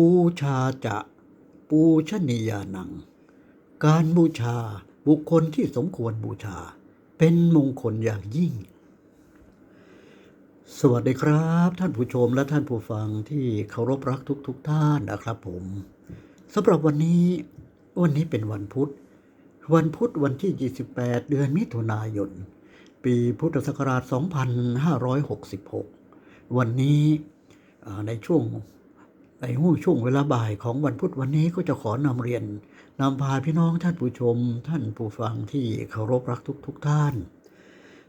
ปูชาจะปูชนียานัง การบูชาบุคคลที่สมควรบูชา เป็นมงคลอย่างยิ่ง สวัสดีครับ ท่านผู้ชมและท่านผู้ฟังที่เคารพรักทุกๆทท่านนะครับผมสำหรับวันนี้วันนี้เป็นวันพุธ วันพุธวันที่ 28 เดือนมิถุนายน ปีพุทธศักราช 2566 วันนี้ในช่วง ในห่วงช่วงเวลาบ่ายของวันพุธวันนี้ก็จะขอนำเรียนนำพาพี่น้องท่านผู้ชม ท่านผู้ฟังที่เคารพรักทุกๆทท่าน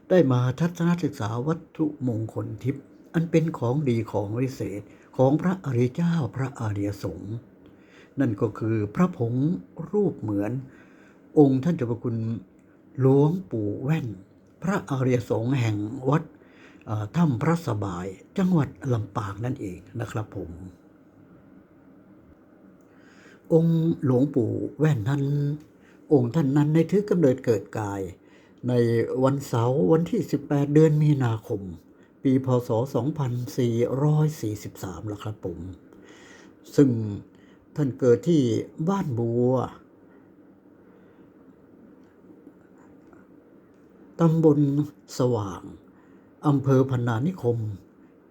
ได้มาทัศนศึกษาวัตถุมงคลทิพย์อันเป็นของดีของวิเศษของพระอริยเจ้าพระอริยสงฆ์นั่นก็คือพระผงรูปเหมือน องค์ท่านเจ้าพระคุณหลวงปู่แว่น พระอริยสงฆ์แห่งวัดถ้ำพระสบายจังหวัดลำปางนั่นเองนะครับผม องค์หลวงปู่แว่นนั้น องค์ท่านนั้นในถือกำเนิดเกิดกาย ในวันเสาร์วันที่ 18 เดือนมีนาคม ปีพศ 2443แล้วครับผม ซึ่งท่านเกิดที่บ้านบัวตำบลสว่าง อำเภอพนานิคม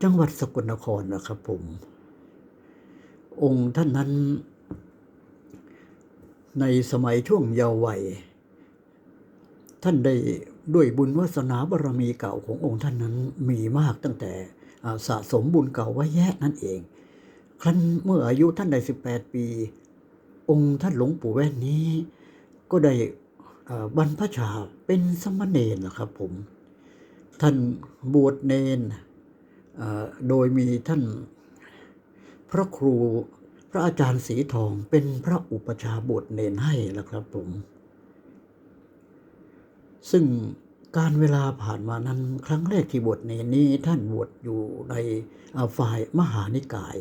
จังหวัดสกลนครนะครับผม องค์ท่านนั้น ในสมัยช่วงเยาว์วัย ท่านได้ด้วยบุญวาสนาบารมีเก่าขององค์ท่านนั้นมีมากตั้งแต่สะสมบุญเก่าไว้แยะนั่นเอง ครั้นเมื่ออายุท่านได้18 ปี องค์ท่านหลวงปู่แว่นนี้ ก็ได้บรรพชาเป็นสมณเณรนะครับผม ท่านบวชเนนโดยมีท่านพระครู พระอาจารย์สีทองเป็นพระอุปชาบวชเนนให้นะครับผม ซึ่งการเวลาผ่านมานั้นครั้งแรกที่บวชเนนนี้ท่านบวชอยู่ในฝ่ายมหานิกาย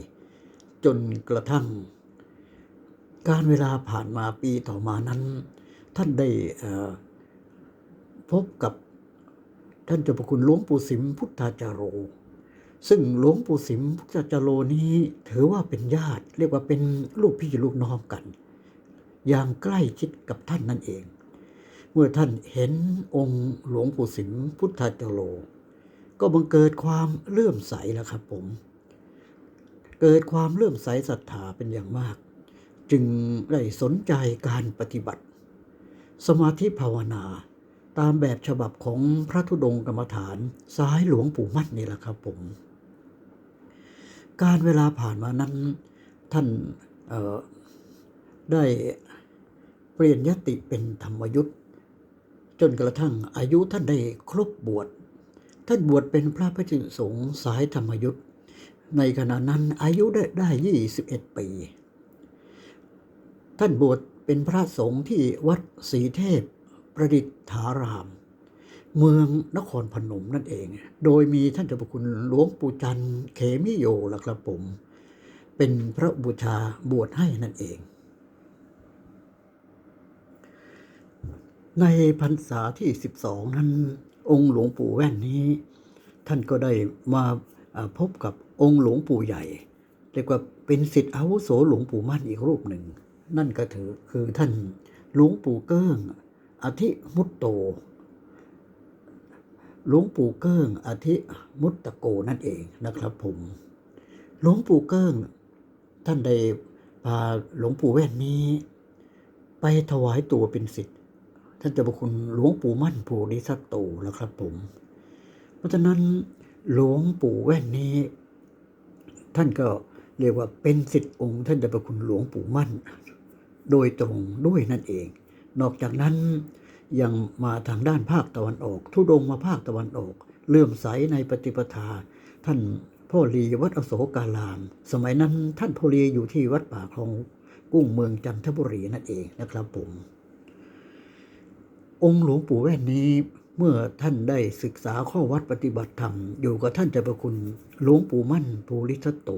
จนกระทั่ง การเวลาผ่านมาปีต่อมานั้น ท่านได้พบกับท่านเจ้าพระคุณหลวงปู่สิมพุทธาจารโร ซึ่งหลวงปู่สิมพุทธจโรนี้ถือว่าเป็นญาติ เรียกว่าเป็นลูกพี่ลูกน้องกัน อย่างใกล้ชิดกับท่านนั่นเอง เมื่อท่านเห็นองค์หลวงปู่สิมพุทธจโร ก็บังเกิดความเลื่อมใสแล้วครับผม เกิดความเลื่อมใสศรัทธาเป็นอย่างมาก จึงได้สนใจการปฏิบัติ สมาธิภาวนาตามแบบฉบับของพระธุดงค์กรรมฐานสายหลวงปู่มั่นนี่แหละครับผม การเวลาผ่านมานั้น ท่านได้เปลี่ยนยติเป็นธรรมยุทธ์จนกระทั่งอายุท่านได้ครบบวชท่านบวชเป็นพระพิจิสงฆ์สายธรรมยุทธ์ในขณะนั้นอายุได้ได้21ปี ท่านบวชเป็นพระสงฆ์ที่วัดศรีเทพประดิษฐาราม เมืองนครพนมนั่นเอง โดยมีท่านเจ้าพระคุณหลวงปู่จันเขมิโยล่ะครับผม เป็นพระบูชาบวชให้นั่นเอง ในพรรษาที่ 12 นั้น องค์หลวงปู่แว่นนี้ ท่านก็ได้มาอ่าพบกับองค์หลวงปู่ใหญ่เรียกว่าเป็นสิทธิอาวุโสหลวงปู่มั่นอีกรูปหนึ่ง นั่นก็ถือคือท่านหลวงปู่เกิ้งอธิมุตโต หลวงปู่เกิ้งอธิมุตตโกนั่นเองนะครับผมหลวงปู่เกิ้งท่านได้พาหลวงปู่แว่นนี้ ไปถวายตัวเป็นสิทธิ์ท่านเจะประคุณหลวงปู่มั่นภูริสัตโตแล้วครับผม เพราะฉะนั้นหลวงปู่แว่นนี้ ท่านก็เรียกว่าเป็นสิทธิ์องค์ ท่านเจะประคุณหลวงปู่มั่น โดยตรงด้วยนั่นเอง นอกจากนั้น ยังมาทางด้านภาคตะวันออก ทุดงมาภาคตะวันออก เลื่อมใสในปฏิปทา ท่านพ่อลีวัดอโศการาม สมัยนั้นท่านพ่อลีอยู่ที่วัดป่าคลองกุ้งเมืองจันทบุรีนั่นเองนะครับผม องค์หลวงปู่แว่นนี้เมื่อท่านได้ศึกษาข้อวัดปฏิบัติธรรม อยู่กับท่านเจ้าประคุณหลวงปู่มั่นภูริทัตโต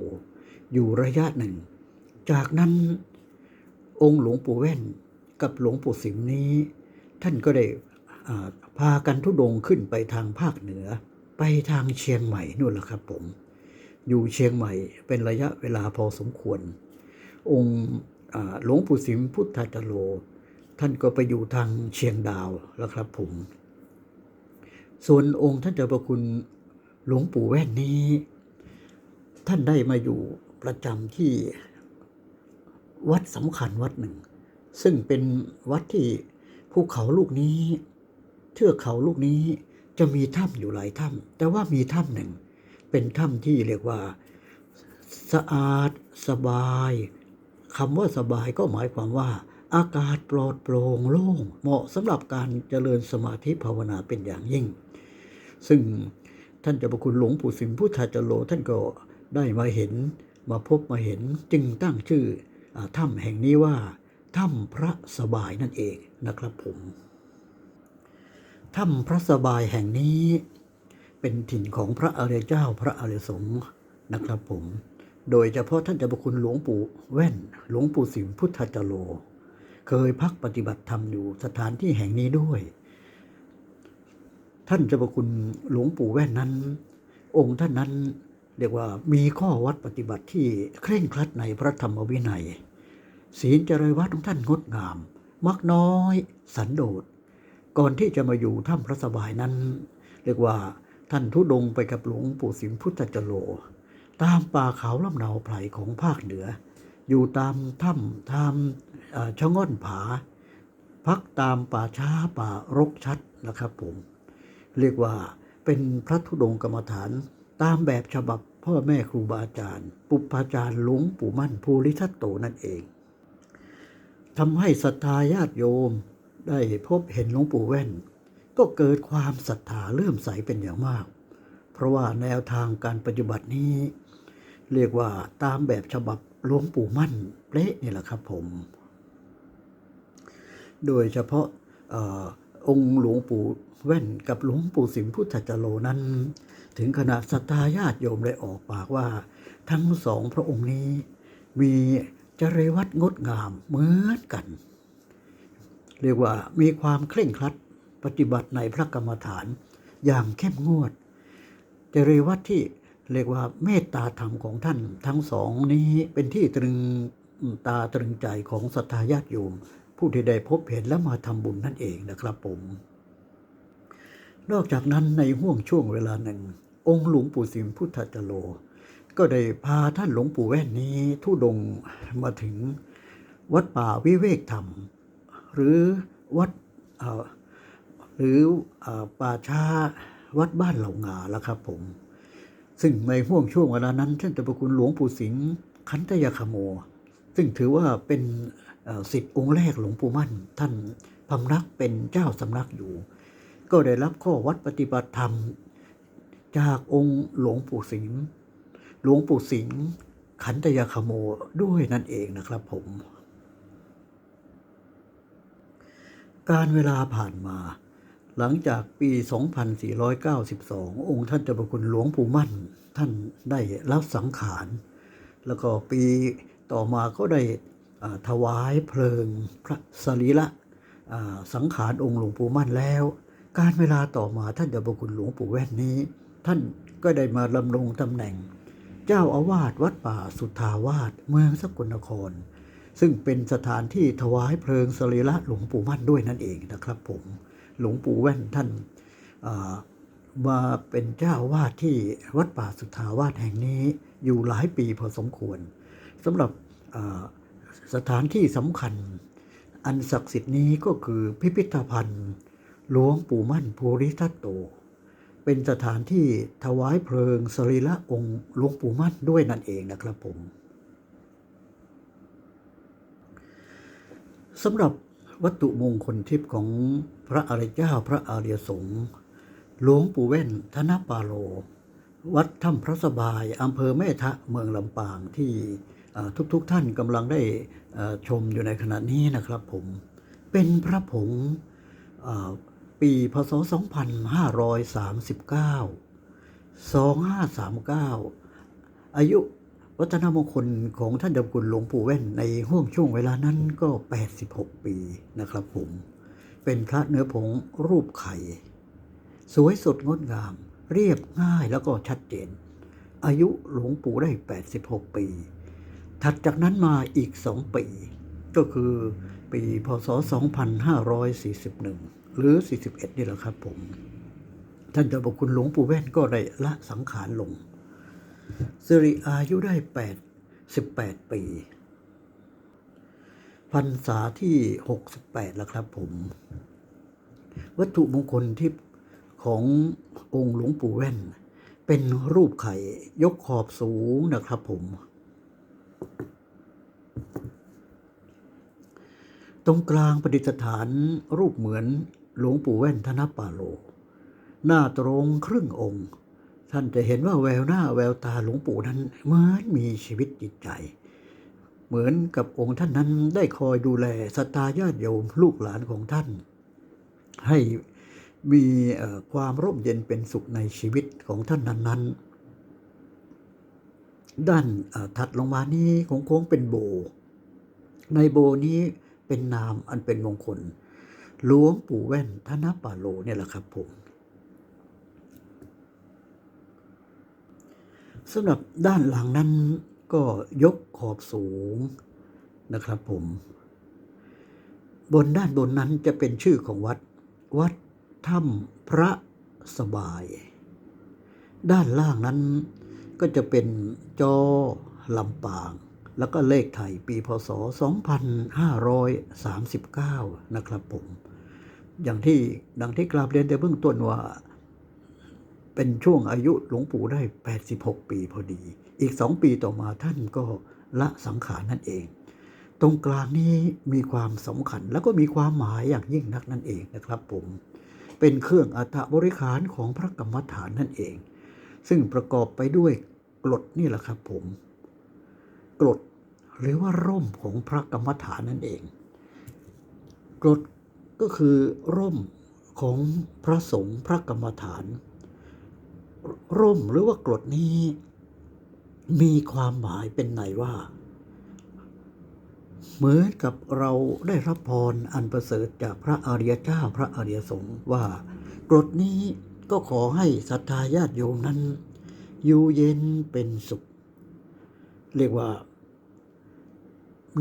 อยู่ระยะหนึ่ง จากนั้นองค์หลวงปู่แว่นกับหลวงปู่สิมนี้ ท่านก็ได้พากันทุดงขึ้นไปทางภาคเหนือ ไปทางเชียงใหม่นู่นแหละครับผม อยู่เชียงใหม่เป็นระยะเวลาพอสมควร องค์หลวงปู่สิมพุทธาจโรท่านก็ไปอยู่ทางเชียงดาวแล้วครับผม ส่วนองค์ท่านเจ้าประคุณหลวงปู่แว่นนี้ ท่านได้มาอยู่ประจำที่วัดสำคัญวัดหนึ่ง ซึ่งเป็นวัดที่ ภูเขาลูกนี้ เทือกเขาลูกนี้จะมีถ้ำอยู่หลายถ้ำแต่ว่ามีถ้ำหนึ่ง เป็นถ้ำที่เรียกว่า สะอาดสบายคำว่าสบายก็หมายความว่า อากาศปลอดโปร่งโล่ง เหมาะสำหรับการเจริญสมาธิภาวนาเป็นอย่างยิ่ง ซึ่งท่านเจ้าประคุณหลวงปู่สิมพุทธาจโรท่านก็ได้มาเห็นมาพบมาเห็นจึงตั้งชื่ออถ้ำแห่งนี้ว่า ถ้ำพระสบายนั่นเองนะครับผมถ้ำพระสบายแห่งนี้เป็นถิ่นของพระอริยเจ้าพระอริยสงฆ์นะครับผม โดยเฉพาะท่านเจ้าประคุณหลวงปู่แว่น หลวงปู่สิมพุทธจโร เคยพักปฏิบัติธรรมอยู่สถานที่แห่งนี้ด้วย ท่านเจ้าประคุณหลวงปู่แว่นนั้น องค์ท่านนั้นเรียกว่ามีข้อวัดปฏิบัติที่เคร่งครัดในพระธรรมวินัย ศีลจริยวัดของท่านงดงาม มักน้อย สันโดษ ก่อนที่จะมาอยู่ถ้ำพระสบายนั้น เรียกว่าท่านทุดงไปกับหลวงปู่สิมพุทธจโรตามป่าเขาลำเนาไพรของภาคเหนือ อยู่ตามถ้ำตามชะง่อนผา พักตามป่าช้าป่ารกชัดนะครับผม เรียกว่าเป็นพระธุดงกรรมฐานตามแบบฉบับพ่อแม่ครูบาอาจารย์ ปุปปาจารย์หลวงปู่มั่นภูริทัตโตนั่นเอง ทำให้ศรัทธาญาติโยมได้พบเห็นหลวงปู่แว่น ก็เกิดความศรัทธาเลื่อมใสเป็นอย่างมาก เพราะว่าแนวทางการปฏิบัตินี้ เรียกว่าตามแบบฉบับหลวงปู่มั่นเป๊ะนี่แหละครับผม โดยเฉพาะอองค์หลวงปู่แว่นกับหลวงปู่สิมพุทธจโรนั้น ถึงขณะศรัทธาญาติโยมได้ออกปากว่า ทั้งสองพระองค์นี้มี จริวัดงดงามเหมือนกัน เรียกว่ามีความเคร่งครัดปฏิบัติในพระกรรมฐานอย่างเข้มงวดจริวัดที่เรียกว่าเมตตาธรรมของท่านทั้งสองนี้เป็นที่ตรึงตาตรึงใจของศรัทธาญาติโยม ผู้ที่ได้พบเห็นและมาทำบุญนั่นเองนะครับผม นอกจากนั้นในห่วงช่วงเวลาหนึ่ง องค์หลวงปู่สิมพุทธจโร ก็ได้พาท่านหลวงปู่แว่นนี้ทุดงมาถึงวัดป่าวิเวกธรรม หรือวัดหรืออป่าช้าวัดบ้านเหล่างาแล้วครับผม ซึ่งในห่วงช่วงเวลานั้นท่านเจ้าประคุณหลวงปู่สิงห์คันตยาคโม ซึ่งถือว่าเป็นสิทธิองค์แรกหลวงปู่มั่น ท่านพำนักเป็นเจ้าสำนักอยู่ ก็ได้รับข้อวัดปฏิบัติธรรม จากองค์หลวงปู่สิงห์ ลวงปู่สิงห์ขันตยาคโมด้วยนั่นเองนะครับผม การเวลาผ่านมา หลังจากปี 2492 องค์ท่านเจ้าประคุณหลวงปู่มั่น ท่านได้รับสังขาร แล้วก็ปีต่อมาก็ได้ถวายเพลิงพระสรีระสังขารองค์หลวงปู่มั่นแล้ว การเวลาต่อมาท่านเจ้าประคุณหลวงปู่แว่นนี้ ท่านก็ได้มาดำรงตำแหน่ง เจ้าอาวาสวัดป่าสุทธาวาสเมืองสกลนคร ซึ่งเป็นสถานที่ถวายเพลิงสรีระหลวงปู่มั่นด้วยนั่นเองนะครับผมหลวงปู่แว่นท่านามาเป็นเจ้าอาวาสที่วัดป่าสุทธาวาสแห่งนี้อยู่หลายปีพอสมควรสำหรับสถานที่สำคัญ อันศักดิ์สิทธิ์นี้ก็คือพิพิธภัณฑ์หลวงปู่มั่นภูริทัตโต เป็นสถานที่ถวายเพลิงสรีระองค์หลวงปู่มั่นด้วยนั่นเองนะครับผมสำหรับวัตถุมงคลทิพย์ของพระอริยเจ้าพระอริยสงฆ์หลวงปู่แว่นธนปาโล วัดถ้ำพระสบายอำเภอแม่ทะเมืองลำปางที่ทุกๆทท่านกำลังได้ชมอยู่ในขณะนี้นะครับผมเป็นพระผง ปีพศ 2539 2539 อายุวัฒนมงคลของท่านเจ้าคุณหลวงปู่แว่นในห่วงช่วงเวลานั้นก็ 86 ปีนะครับผม เป็นพระเนื้อผงรูปไข่ สวยสดงดงาม เรียบง่ายแล้วก็ชัดเจน อายุหลวงปู่ได้ 86 ปี ถัดจากนั้นมาอีกสองปี ก็คือปีพศ 2541 หรือ 41 นี่แหละครับผม ท่านเจ้าพระคุณหลวงปู่แว่นก็ได้ละสังขารลงสิริอายุได้88ปีพรรษาที่ 68 แล้วครับผม วัตถุมงคลที่ขององค์หลวงปู่แว่น เป็นรูปไข่ยกขอบสูงนะครับผม ตรงกลางประดิษฐานรูปเหมือน หลวงปู่แว่นธนปาโล หน้าตรงครึ่งองค์ ท่านจะเห็นว่าแววหน้าแววตาหลวงปู่นั้นเหมือนมีชีวิตจิตใจ เหมือนกับองค์ท่านนั้นได้คอยดูแลสตาญาติโยมลูกหลานของท่าน ให้มีความร่มเย็นเป็นสุขในชีวิตของท่านนั้น ๆ ด้านเอ่อถัดลงมานี้ของโค้งเป็นโบ ในโบนี้เป็นนามอันเป็นมงคล หลวงปู่แว่นธนปาโลเนี่ยแหละครับผมสำหรับด้านหลังนั้นก็ยกขอบสูงนะครับผม บนด้านบนนั้นจะเป็นชื่อของวัด วัดถ้ำพระสบาย ด้านล่างนั้นก็จะเป็นจอลำปาง แล้วก็เลขไทยปีพศ 2539 นะครับผม อย่างที่ดังที่กราบเรียนแต่เบื้องต้นว่า เป็นช่วงอายุหลวงปู่ได้ 86 ปีพอดี อีกสองปีต่อมาท่านก็ละสังขารนั่นเอง ตรงกลางนี้มีความสำคัญแล้วก็มีความหมายอย่างยิ่งนักนั่นเองนะครับผม เป็นเครื่องอัฐบริขารของพระกรรมฐานนั่นเอง ซึ่งประกอบไปด้วยกรดนี่แหละครับผม กรดหรือว่าร่มของพระกรรมฐานนั่นเอง กรด ก็คือร่มของพระสงฆ์พระกรรมฐาน ร่มหรือว่ากรดนี้ มีความหมายเป็นไหนว่า เหมือนกับเราได้รับพรอันประเสริฐจากพระอริยเจ้าพระอริยสงฆ์ว่ากรดนี้ก็ขอให้ศรัทธาญาติโยมนั้น อยู่เย็นเป็นสุข เรียกว่า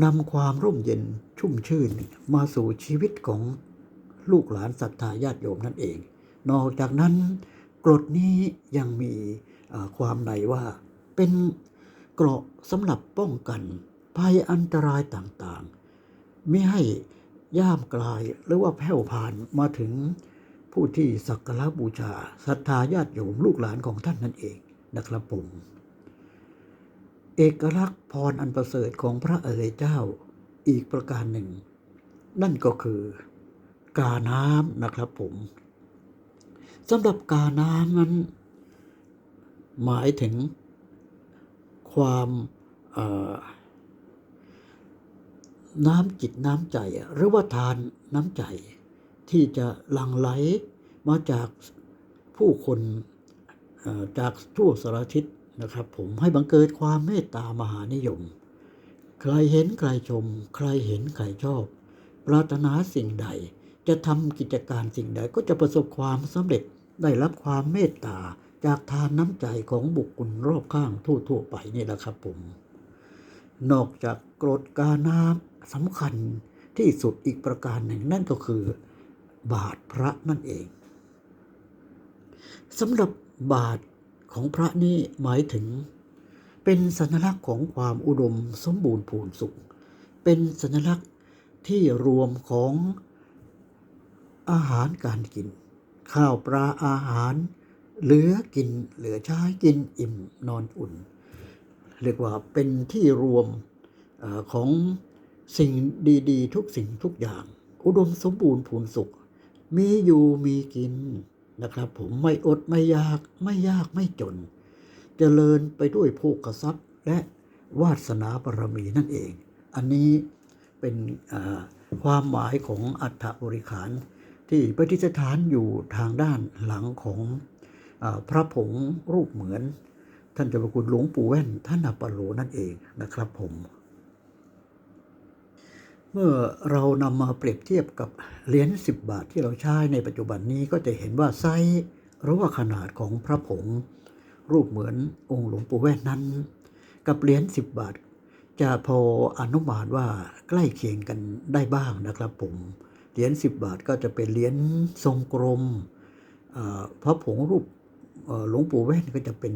นำความร่มเย็นชุ่มชื่นมาสู่ชีวิตของ ลูกหลานศรัทธาญาติโยมนั่นเอง นอกจากนั้นกรดนี้ยังมีความในว่าเป็นเกราะสำหรับป้องกันภัยอันตรายต่างๆ ไม่ให้ย่ามกลายหรือว่าแผ่วผ่านมาถึงผู้ที่สักการะบูชาศรัทธาญาติโยมลูกหลานของท่านนั่นเองนะครับผม เอกลักษณ์พรอันประเสริฐของพระอริยเจ้าอีกประการหนึ่ง นั่นก็คือ กาน้ำนะครับผมสำหรับกาน้ำนั้น หมายถึงความน้ำจิตน้ำใจ หรือว่าทานน้ำใจ ที่จะหลั่งไหลมาจากผู้คนจากทั่วสารทิศนะครับ ผมให้บังเกิดความเมตตามหานิยม ใครเห็นใครชม ใครเห็นใครชอบ ปรารถนาสิ่งใด จะทำกิจการสิ่งใดก็จะประสบความสำเร็จได้รับความเมตตาจากทานน้ำใจของบุคคลรอบข้างทั่วๆไปนี่แหละครับผม นอกจากกรดกาน้ำสำคัญที่สุดอีกประการหนึ่งนั่นก็คือบาทพระนั่นเองสำหรับบาทของพระนี่หมายถึง เป็นสัญลักษณ์ของความอุดมสมบูรณ์พูนสุข เป็นสัญลักษณ์ที่รวมของ อาหารการกิน ข้าวปลาอาหาร เหลือกินเหลือใช้กินอิ่มนอนอุ่น เรียกว่าเป็นที่รวมอของสิ่งดีๆ ทุกสิ่งทุกอย่าง อุดมสมบูรณ์พูนสุข มีอยู่มีกินนะครับ ผมไม่อดไม่ยากไม่ยากไม่จนเจริญไปด้วยโภคทรัพย์และวาสนาบารมีนั่นเอง อันนี้เป็นความหมายของอัฐบริขาร ที่ประดิษฐานอยู่ทางด้านหลังของอพระผงรูปเหมือน ท่านเจ้าพระคุณหลวงปู่แว่นท่านอปโลนั่นเองนะครับผม เมื่อเรานำมาเปรียบเทียบกับเหรียญ10 บาทที่เราใช้ในปัจจุบันนี้ก็จะเห็นว่าไซส์หรือว่าขนาดของพระผงรูปเหมือนองค์หลวงปู่แว่นนั้น กับเหรียญ10 บาท จะพออนุมานว่าใกล้เคียงกันได้บ้างนะครับผม เหรียญ10 บาทก็จะเป็นเหรียญทรงกลมพระผงรูปหลวงปู่แว่นก็จะเป็น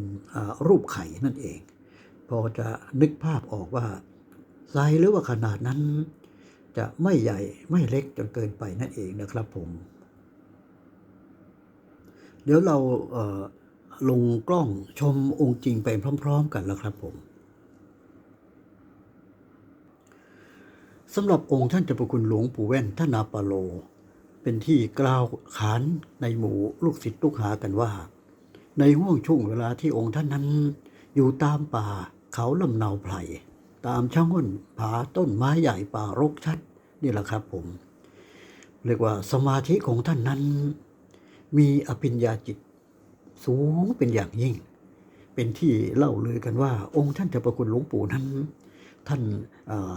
รูปไข่นั่นเอง พอจะนึกภาพออกว่าไซส์หรือว่าขนาดนั้น จะไม่ใหญ่ไม่เล็กจนเกินไปนั่นเองนะครับผม เดี๋ยวเราลงกล้องชมองค์จริงไปพร้อม ๆ กันแล้วครับผม สำหรับองค์ท่านเจ้าประคุณหลวงปู่แว่นท่านาปาโล เป็นที่กล่าวขานในหมู่ลูกศิษย์ลูกหากันว่า ในห่วงช่วงเวลาที่องค์ท่านนั้น อยู่ตามป่าเขาลำเนาไพรตามช่างอ้นผาต้นไม้ใหญ่ป่ารกชัดนี่แหละครับผม เรียกว่าสมาธิของท่านนั้น มีอภิญญาจิต สูงเป็นอย่างยิ่ง เป็นที่เล่าเลือกันว่า องค์ท่านเจ้าประคุณหลวงปู่นั้น ท่านอ่อ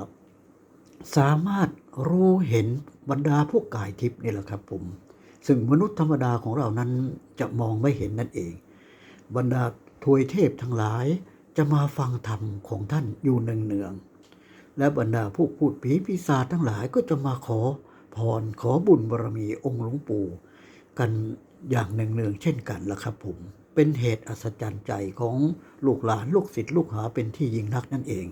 สามารถรู้เห็นบรรดาพวกกายทิพย์นี่แหละครับผมซึ่งมนุษย์ธรรมดาของเรานั้นจะมองไม่เห็นนั่นเอง บรรดาทวยเทพทั้งหลายจะมาฟังธรรมของท่านอยู่เนืองๆและบรรดาพวกพูดผีปีศาจทั้งหลายก็จะมาขอพรขอบุญบารมีองค์หลวงปู่กันอย่างเนืองๆเช่นกันละครับผม เป็นเหตุอัศจรรย์ใจของลูกหลานลูกศิษย์ลูกหาเป็นที่ยิ่งนักนั่นเอง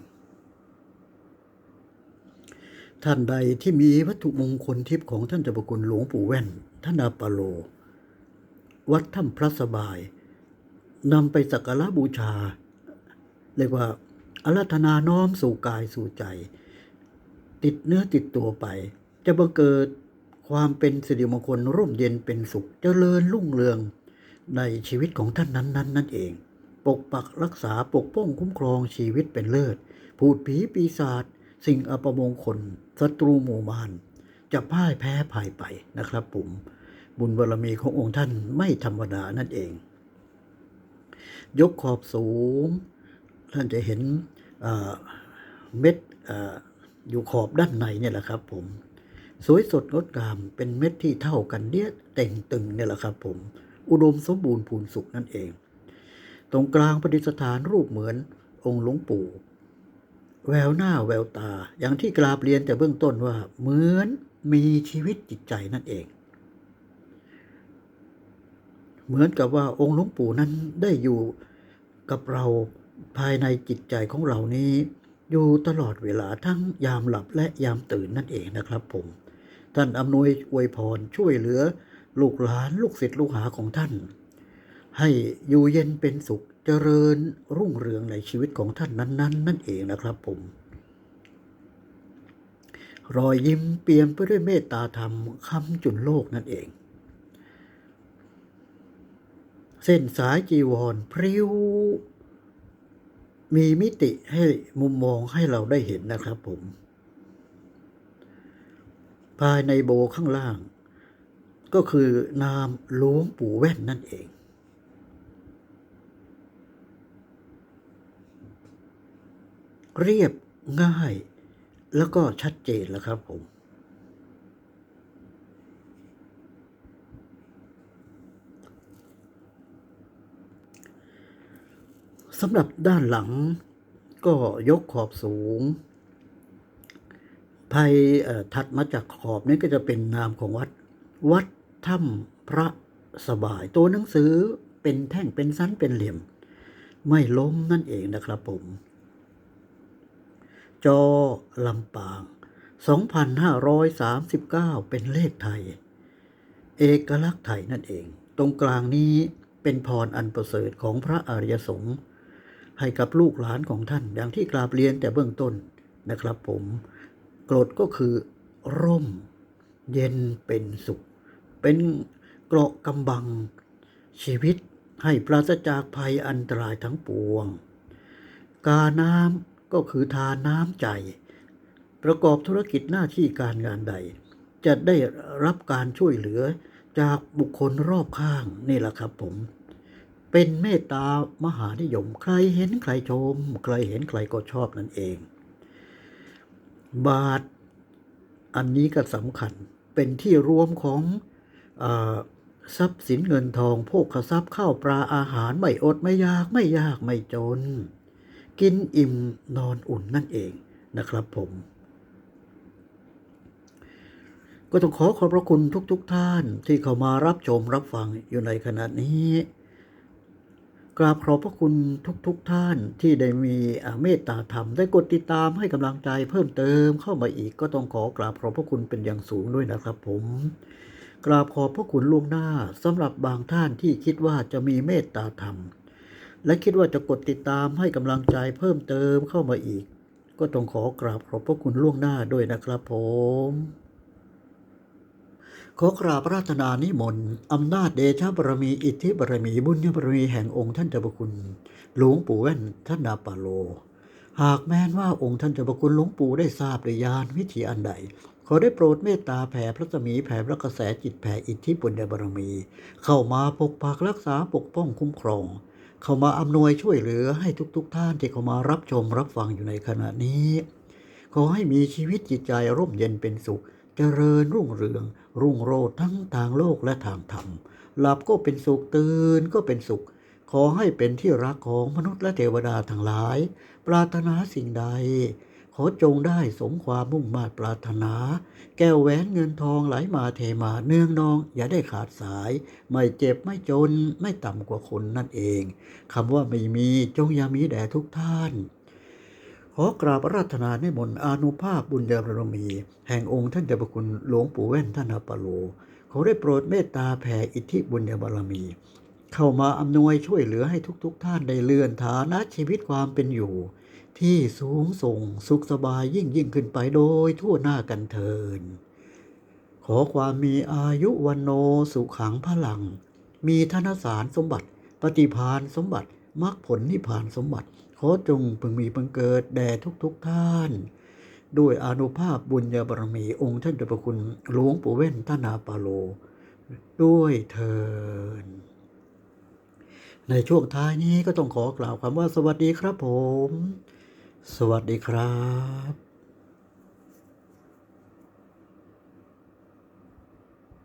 ท่านใดที่มีวัตถุมงคลทิพย์ของท่านเจ้าประคุณหลวงปู่แว่น ท่านอาปาโล วัดถ้ำพระสบายนำไปสักการะบูชา เรียกว่าอารัธนาน้อมสู่กายสู่ใจ ติดเนื้อติดตัวไป จะบังเกิดความเป็นสิริมงคลร่มเย็นเป็นสุขเจริญรุ่งเรืองในชีวิตของท่านนั้นนั้นนั่นเอง ปกปักรักษาปกป้องคุ้มครองชีวิตเป็นเลิศ พูดผีปีศาจ สิ่งอัปมงคลศัตรูหมู่มารจะพ่ายแพ้ภายไปนะครับผม บุญบารมีขององค์ท่านไม่ธรรมดานั่นเอง ยกขอบสูง ท่านจะเห็นเม็ดอออยู่ขอบด้านในเนี่ยแหละครับผม สวยสดงดงามเป็นเม็ดที่เท่ากันเดียเต่งตึงเนี่ยแหละครับผม อุดมสมบูรณ์พูนสุขนั่นเอง ตรงกลางประดิษฐานรูปเหมือนองค์หลวงปู่ แววหน้าแววตา อย่างที่กราบเรียนแต่เบื้องต้นว่า เหมือนมีชีวิตจิตใจนั่นเอง เหมือนกับว่าองค์หลวงปู่นั้นได้อยู่กับเราภายในจิตใจของเรานี้ อยู่ตลอดเวลาทั้งยามหลับและยามตื่นนั่นเองนะครับผม ท่านอำนวยอวยพรช่วยเหลือ ลูกหลานลูกศิษย์ลูกหาของท่าน ให้อยู่เย็นเป็นสุข เจริญรุ่งเรืองในชีวิตของท่านนั้น ๆ นั่นเองนะครับผม รอยยิ้มเปี่ยมไปด้วยเมตตาธรรมคำจุนโลกนั่นเอง เส้นสายจีวรพริ้ว มีมิติให้มุมมองให้เราได้เห็นนะครับผม ภายในโบข้างล่าง ก็คือนามหลวงปู่แว่นนั่นเอง เรียบง่าย แล้วก็ชัดเจนแล้วครับผมสำหรับด้านหลังก็ยกขอบสูง ภายถัดมาจากขอบนี้ก็จะเป็นนามของวัด วัดถ้ำพระสบาย ตัวหนังสือเป็นแท่งเป็นสั้นเป็นเหลี่ยม ไม่ล้มนั่นเองนะครับผม จอลำปาง 2539 เป็นเลขไทย เอกลักษณ์ไทยนั่นเอง ตรงกลางนี้เป็นพรอันประเสริฐของพระอริยสงฆ์ให้กับลูกหลานของท่านอย่างที่กราบเรียนแต่เบื้องต้นนะครับผมกรดก็คือร่มเย็นเป็นสุข เป็นเกราะกำบังชีวิตให้ปราศจากภัยอันตรายทั้งปวง กาน้ำ ก็คือทานน้ำใจ ประกอบธุรกิจหน้าที่การงานใด จะได้รับการช่วยเหลือจากบุคคลรอบข้างนี่แหละครับผม เป็นเมตตามหานิยมใครเห็นใครชม ใครเห็นใครก็ชอบนั่นเอง บาทอันนี้ก็สำคัญเป็นที่รวมของอทรัพย์สินเงินทองโภคทรัพย์ข้าวปลาอาหารไม่อดไม่ยากไม่ยากไม่จน กินอิ่มนอนอุ่นนั่นเองนะครับผม ก็ต้องขอขอบพระคุณทุกๆทท่านที่เข้ามารับชมรับฟังอยู่ในขณะนี้ กราบขอบพระคุณทุกๆทท่านที่ได้มีเมตตาธรรมได้กดติดตามให้กำลังใจเพิ่มเติมเข้ามาอีกก็ต้องขอกราบขอบพระคุณเป็นอย่างสูงด้วยนะครับผมกราบขอบพระคุณล่วงหน้าสำหรับบางท่านที่คิดว่าจะมีเมตตาธรรม และคิดว่าจะกดติดตามให้กำลังใจเพิ่มเติมเข้ามาอีก ก็ต้องขอกราบขอบพระคุณล่วงหน้าด้วยนะครับผม ขอกราบราชนานิมนต์อำนาจเดชบารมีอิทธิบารมีบุญญบารมีแห่งองค์ท่านเจ้าพระคุณ หลวงปู่แว่นท่านนาปาโล หากแม้นว่าองค์ท่านเจ้าพระคุณหลวงปู่ได้ทราบหรือญาณวิธีอันใดขอได้โปรดเมตตาแผ่พระสมีแผ่พระกระแสจิตแผ่อิทธิบุญญบารมี เข้ามาปกปักรักษาปกป้องคุ้มครอง เข้ามาอำนวยช่วยเหลือให้ทุกๆทท่านที่เข้ามารับชมรับฟังอยู่ในขณะนี้ ขอให้มีชีวิตจิตใจร่มเย็นเป็นสุข เจริญรุ่งเรือง รุ่งโรจน์ทั้งทางโลกและทางธรรม หลับก็เป็นสุขตื่นก็เป็นสุข ขอให้เป็นที่รักของมนุษย์และเทวดาทั้งหลาย ปรารถนาสิ่งใด ขอจงได้สมความมุ่งมา่ปรารถนา แก้วแหวนเงินทองไหลมาเทมาเนื่องนอง อย่าได้ขาดสาย ไม่เจ็บไม่จนไม่ต่ำกว่าคนนั่นเองคำว่าไม่มีจงอย่ามีแด่ทุกท่านขอกราบราธนาในมนอนุภาพบุญญาบารมี แห่งองค์ท่านเจ้าพระคุณหลวงปู่แว่นท่านอาปาโลขอได้โปรดเมตตาแผ่อิทธิบุญญาบารมี เข้ามาอำนวยช่วยเหลือให้ทุกๆทท่านได้เลื่อนฐานะชีวิตความเป็นอยู่ ที่สูงส่งสุขสบายยิ่งยิ่งขึ้นไปโดยทั่วหน้ากันเทิน ขอความมีอายุวันโนสุขังพลัง มีธนสารสมบัติ ปฏิพานสมบัติมรรคผลนิพพานสมบัติ ขอจงพึงมีพึงเกิดแด่ทุกๆทท่าน ด้วยอนุภาพบุญญาบารมีองค์ท่านเจ้าพระคุณหลวงปู่เว่นท่านาปาโล ด้วยเทินในช่วงท้ายนี้ก็ต้องขอกล่าวคำว่าสวัสดีครับผม สวัสดีครับ